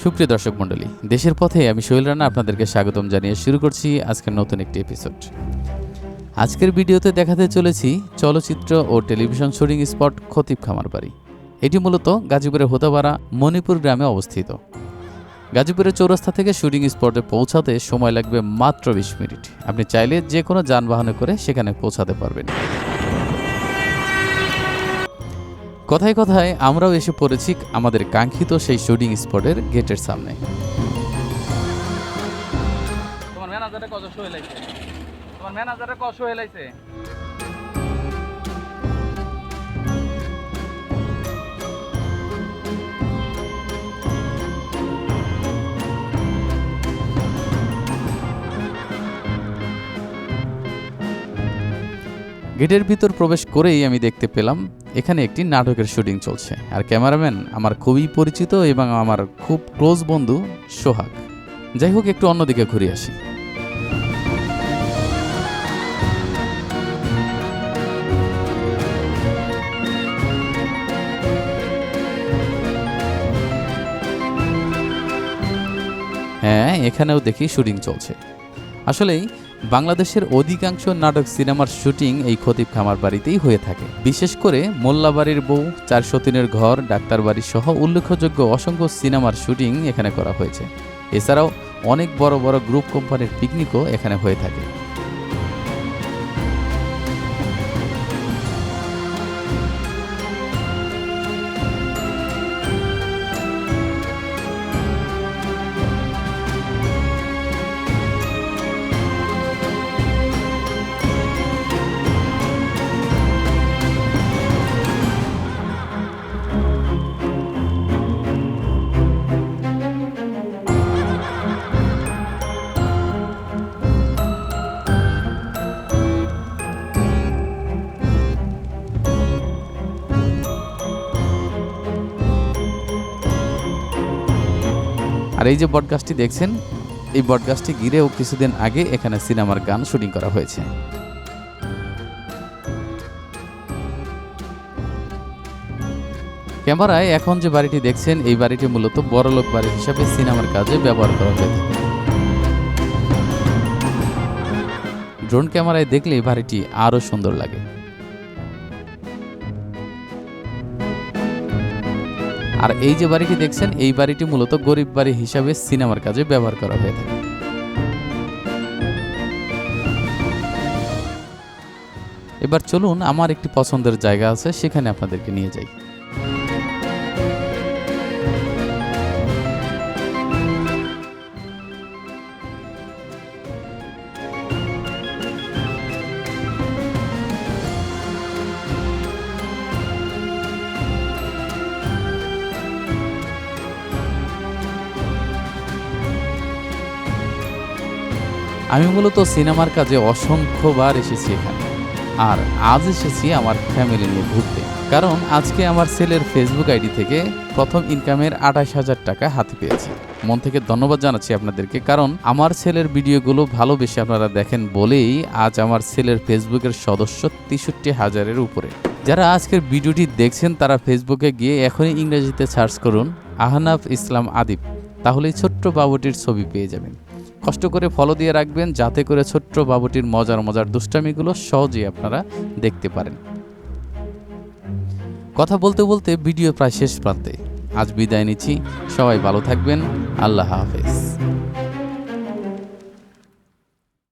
সুপ্রিয় দর্শক মণ্ডলী, দেশের পথে আমি শৈল রানা আপনাদেরকে স্বাগতম জানিয়ে শুরু করছি আজকের নতুন একটি এপিসোড আজকের ভিডিওতে দেখাতে চলেছি চলচ্চিত্র ও টেলিভিশন শুটিং স্পট খতিব খামার বাড়ি। এটি মূলত গাজীপুরের হোতাপাড়া মণিপুর গ্রামে অবস্থিত। গাজীপুরের চৌরাস্তা থেকে শুটিং স্পটে পৌঁছাতে সময় লাগবে মাত্র বিশ মিনিট। আপনি চাইলে যে কোনো যানবাহনে করে সেখানে পৌঁছাতে পারবেন। কথায় কথায় আমরাও এসে পড়েছি আমাদের কাঙ্ক্ষিত সেই শুটিং স্পটের গেটের সামনে। তোমার ম্যানেজারে কত শো হেলাইছে তোমার ম্যানেজারে কত শো লাইছে গেটের ভিতর প্রবেশ করেই আমি দেখতে পেলাম, এখানে একটি নাটকের শুটিং চলছে। আর ক্যামেরাম্যান আমার খুবই পরিচিত এবং আমার খুব ক্লোজ বন্ধু সোহাগ। যাই হোক, একটু অন্যদিকে ঘুরে আসি। হ্যাঁ এখানেও দেখি শুটিং চলছে। আসলেই বাংলাদেশের অধিকাংশ নাটক সিনেমার শুটিং এই খতিব খামার বাড়িতেই হয়ে থাকে। বিশেষ করে মোল্লাবাড়ির বউ চারশো তিনের ঘর, ডাক্তার বাড়ি সহ উল্লেখযোগ্য অসংখ্য সিনেমার শুটিং এখানে করা হয়েছে। এছাড়াও অনেক বড় বড় গ্রুপ কোম্পানির পিকনিকও এখানে হয়ে থাকে। আর এই যে বটগাছটি দেখছেন, এই বটগাছটি ঘিরেও কিছুদিন আগে এখানে সিনেমার গান শুটিং করা হয়েছে। ক্যামেরায় এখন যে বাড়িটি দেখছেন, এই বাড়িটি মূলত বড়লোক বাড়ি হিসাবে সিনেমার কাজে ব্যবহার করা হয়ে থাকে ড্রোন ক্যামেরায় দেখলে এই বাড়িটি আরও সুন্দর লাগে। আর এই যে বাড়িটি দেখছেন, এই বাড়িটি মূলত গরিব বাড়ি হিসাবে সিনেমার কাজে ব্যবহার করা হয়ে থাকে। এবার চলুন, আমার একটি পছন্দের জায়গা আছে, সেখানে আপনাদেরকে নিয়ে যাই। আমি মূলত সিনেমার কাজে অসংখ্যবার এসেছি এখানে। আর আজ এসেছি আমার ফ্যামিলি নিয়ে ঘুরতে। কারণ আজকে আমার ছেলের ফেসবুক আইডি থেকে প্রথম ইনকামের আঠাশ হাজার টাকা হাতে পেয়েছি। মন থেকে ধন্যবাদ জানাচ্ছি আপনাদেরকে, কারণ আমার ছেলের ভিডিওগুলো ভালোবেসে আপনারা দেখেন বলেই আজ আমার ছেলের ফেসবুকের সদস্য তেষট্টি হাজারের উপরে। যারা আজকের ভিডিওটি দেখছেন, তারা ফেসবুকে গিয়ে এখনই ইংরেজিতে সার্চ করুন, আহনাফ ইসলাম আদিব। তাহলেই ছোট্ট বাবুটির ছবি পেয়ে যাবেন। কষ্ট করে ফলো দিয়ে রাখবেন, যাতে করে ছোট্ট বাবুটির মজার মজার দুষ্টামিগুলো সহজেই আপনারা দেখতে পারেন। কথা বলতে বলতে ভিডিও প্রায় শেষ প্রান্তে। আজ বিদায় নিচ্ছি। সবাই ভালো থাকবেন। আল্লাহ হাফেজ।